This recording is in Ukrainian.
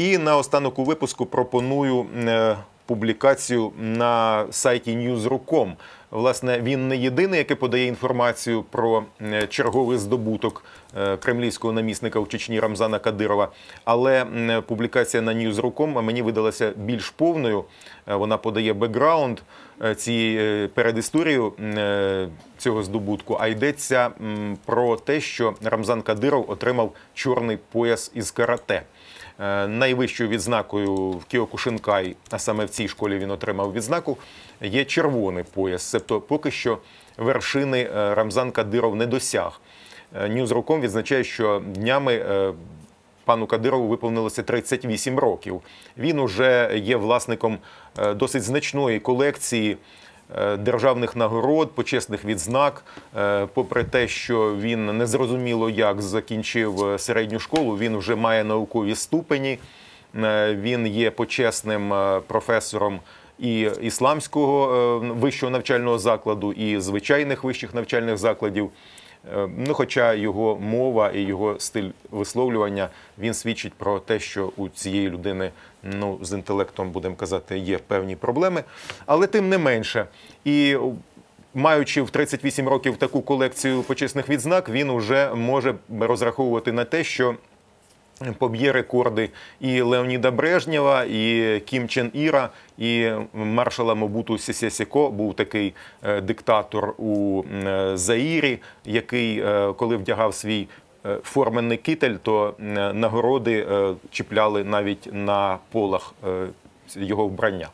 І на останок у випуску пропоную е, публікацію на сайті News.ru.com. Власне, він не єдиний, який подає інформацію про е, черговий здобуток е, кремлівського намісника у Чечні Рамзана Кадирова. Але публікація на News.ru.com мені видалася більш повною. Е, Вона подає бекграунд цієї передісторію цього здобутку. А йдеться про те, що Рамзан Кадиров отримав чорний пояс із карате. Найвищою відзнакою в Кіокушинкай, а саме в цій школі він отримав відзнаку, є червоний пояс. Тобто поки що вершини е, Рамзан Кадиров не досяг. Е, Ньюзруком відзначає, що днями е, пану Кадирову виповнилося 38 років. Він уже є власником досить значної колекції державних нагород, почесних відзнак. Попри те, що він незрозуміло як закінчив середню школу, він вже має наукові ступені. Він є почесним професором і ісламського е, вищого навчального закладу, і звичайних вищих навчальних закладів. Е, Ну, хоча його мова і його стиль висловлювання він свідчить про те, що у цієї людини ну з інтелектом, будемо казати, є певні проблеми, але тим не менше. І маючи в 38 років таку колекцію почесних відзнак, він вже може розраховувати на те, що поб'є рекорди і Леоніда Брежнєва, і Кім Чен Іра, і маршала Мобуту Сісєсіко був такий е, диктатор у е, Заїрі, який, е, коли вдягав свій форменний китель, то нагороди чіпляли навіть на полах його вбрання.